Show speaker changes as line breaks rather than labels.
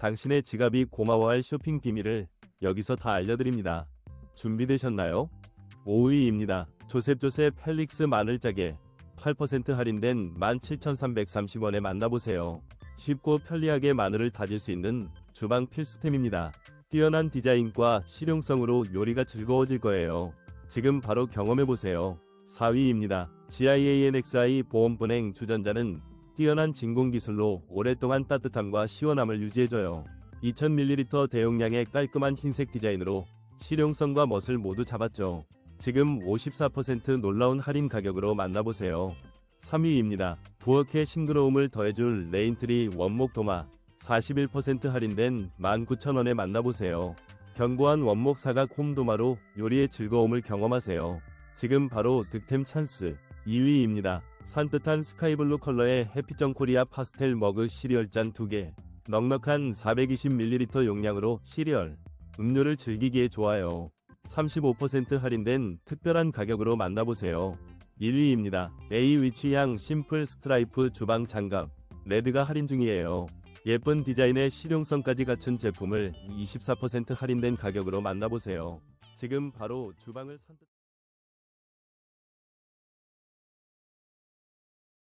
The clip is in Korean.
당신의 지갑이 고마워할 쇼핑 비밀을 여기서 다 알려드립니다. 준비되셨나요? 5위입니다. 조셉조셉 펠릭스 마늘짜게 8% 할인된 17,330원에 만나보세요. 쉽고 편리하게 마늘을 다질 수 있는 주방 필수템입니다. 뛰어난 디자인과 실용성으로 요리가 즐거워질 거예요. 지금 바로 경험해보세요. 4위입니다. GIANXI 보온분행 주전자는 뛰어난 진공 기술로 오랫동안 따뜻함과 시원함을 유지해줘요. 2000ml 대용량의 깔끔한 흰색 디자인으로 실용성과 멋을 모두 잡았죠. 지금 54% 놀라운 할인 가격으로 만나보세요. 3위입니다. 부엌의 싱그러움을 더해줄 레인트리 원목 도마 41% 할인된 19,000원에 만나보세요. 견고한 원목 사각 홈 도마로 요리의 즐거움을 경험하세요. 지금 바로 득템 찬스 2위입니다. 산뜻한 스카이블루 컬러의 해피정 코리아 파스텔 머그 시리얼 잔 2개 넉넉한 420ml 용량으로 시리얼 음료를 즐기기에 좋아요. 35% 할인된 특별한 가격으로 만나보세요. 1위입니다. A 위치향 심플 스트라이프 주방 장갑 레드가 할인 중이에요. 예쁜 디자인의 실용성까지 갖춘 제품을 24% 할인된 가격으로 만나보세요. 지금 바로 주방을 산뜻